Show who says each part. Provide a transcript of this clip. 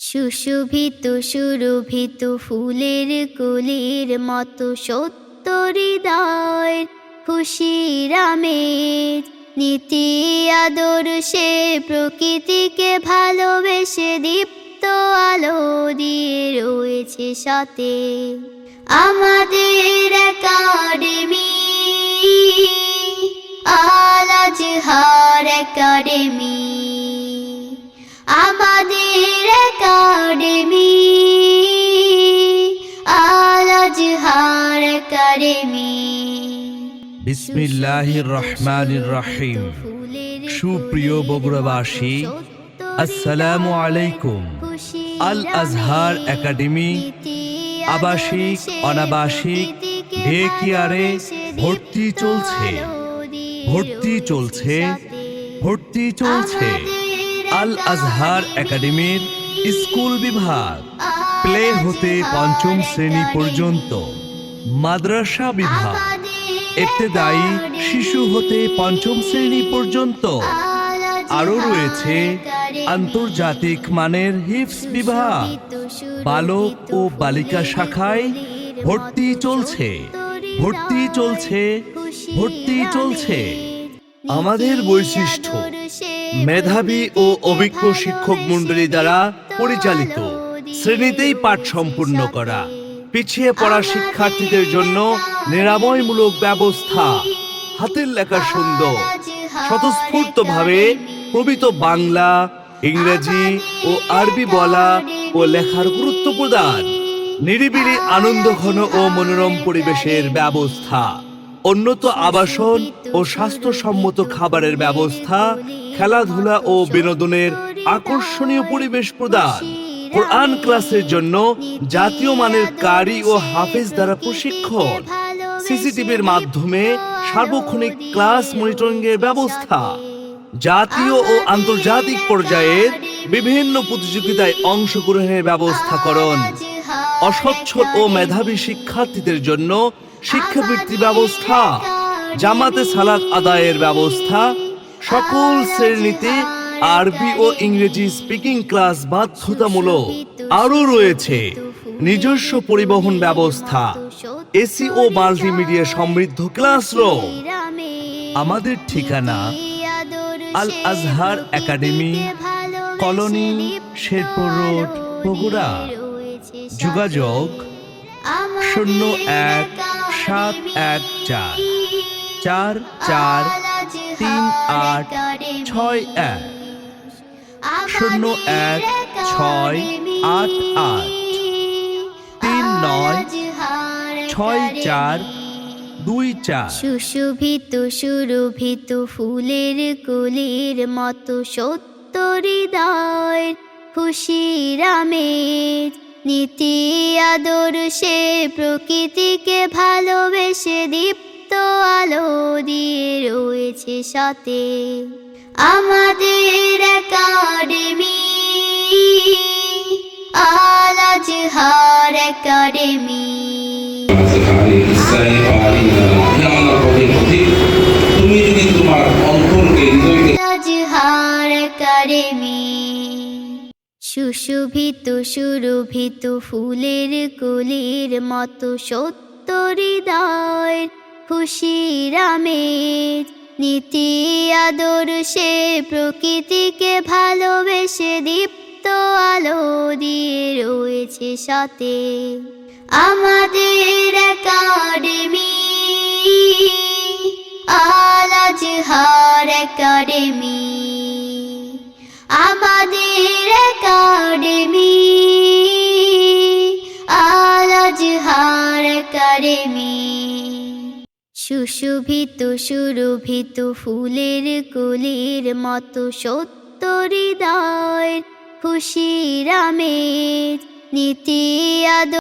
Speaker 1: সুশোভিত সুরভিত ফুলের কুলির মতো সত্য হৃদয়, খুশির আমেজ। নীতি আদর্শে প্রকৃতিকে ভালোবেসে দীপ্ত আলো দিয়ে রয়েছে সাথে। আমাদের একাডেমি আলাজ হার একাডেমি।
Speaker 2: বিসমিল্লাহির রহমানির রহিম। সুপ্রিয় বগুড়াবাসী আসসালামু আলাইকুম। আল আজহার একাডেমি আবাসিক অনাবাসিক ডে কেয়ারে ভর্তি চলছে। ভর্তি চলছে। ভর্তি চলছে আল আজহার একাডেমির স্কুল বিভাগ। প্লে হতে পঞ্চম শ্রেণি পর্যন্ত। মাদ্রাসা বিভাগ। এতেদায়ী শিশু হতে পঞ্চম শ্রেণি পর্যন্ত। আরও রয়েছে আন্তর্জাতিক মানের হিপস বিভাগ। বালক ও বালিকা শাখায় ভর্তি চলছে। ভর্তি চলছে ভর্তি চলছে। আমাদের বৈশিষ্ট্য মেধাবী ও অভিজ্ঞ শিক্ষক মণ্ডলী দ্বারা পরিচালিত। শ্রেণীতেই পাঠ সম্পূর্ণ করা। পিছিয়ে পড়া শিক্ষার্থীদের জন্য নিরাময়মূলক ব্যবস্থা। হাতের লেখা সুন্দর। স্বতঃস্ফূর্তভাবে প্রমিত বাংলা ইংরেজি ও আরবি বলা ও লেখার গুরুত্ব প্রদান। নিরিবিলি আনন্দঘন ও মনোরম পরিবেশের ব্যবস্থা। উন্নত আবাসন ও স্বাস্থ্যসম্মত খাবারের ব্যবস্থা। খেলাধুলা ও বিনোদনের আকর্ষণীয় পরিবেশ প্রদান। কোরআন ক্লাসের জন্য জাতীয় মানের কারি ও হাফেজ দ্বারা প্রশিক্ষণ। সিসিটিভির মাধ্যমে সার্বক্ষণিক ক্লাস মনিটরিং এর ব্যবস্থা। জাতীয় ও আন্তর্জাতিক পর্যায়ের বিভিন্ন প্রতিযোগিতায় অংশগ্রহণের ব্যবস্থাকরণ অসচ্ছল ও মেধাবী শিক্ষার্থীদের জন্য শিক্ষাবৃত্তি ব্যবস্থা জামাতে সালাত আদায়ের ব্যবস্থা সকল শ্রেণীতে আরবি ও ইংরেজি স্পিকিং ক্লাস বাধ্যতামূলক আরও রয়েছে। নিজস্ব পরিবহন ব্যবস্থা, এসি ও মাল্টিমিডিয়া সমৃদ্ধ ক্লাসরুম আমাদের ঠিকানা Al Azhar academy, colony, Sherpur road, Bogura. যোগাযোগ শূন্য এক সাত এক চার চার চার তিন আট ছয় এক। শূন্য এক ছয় আট আট তিন নয় ছয় চার দুই চার।
Speaker 1: সুশোভিত সুরভিত ফুলের কুলির মতো সত্য হৃদয় খুশির আমেজ। নীতি আদর্শে প্রকৃতিকে ভালোবেসে দীপ্ত আলো দিয়ে রয়েছে সাথে আমাদের academy. Al Azhar academy. Academy. সুশোভিত, সুরভিত, ফুলের কুলির মতো সত্য হৃদয়। খুশির আমেজ, নীতি আদর্শে প্রকৃতিকে ভালোবেসে দীপ্ত আলো দিয়ে রয়েছে সাথে। আমাদের একাডেমি আলাজ হার একাডেমি। আমাদের একাডেমি আলাজ হার একাডেমি। সুশোভিত সুরভিত ফুলের কুলির মতো সত্য হৃদয় খুশির রামের নীতি আদ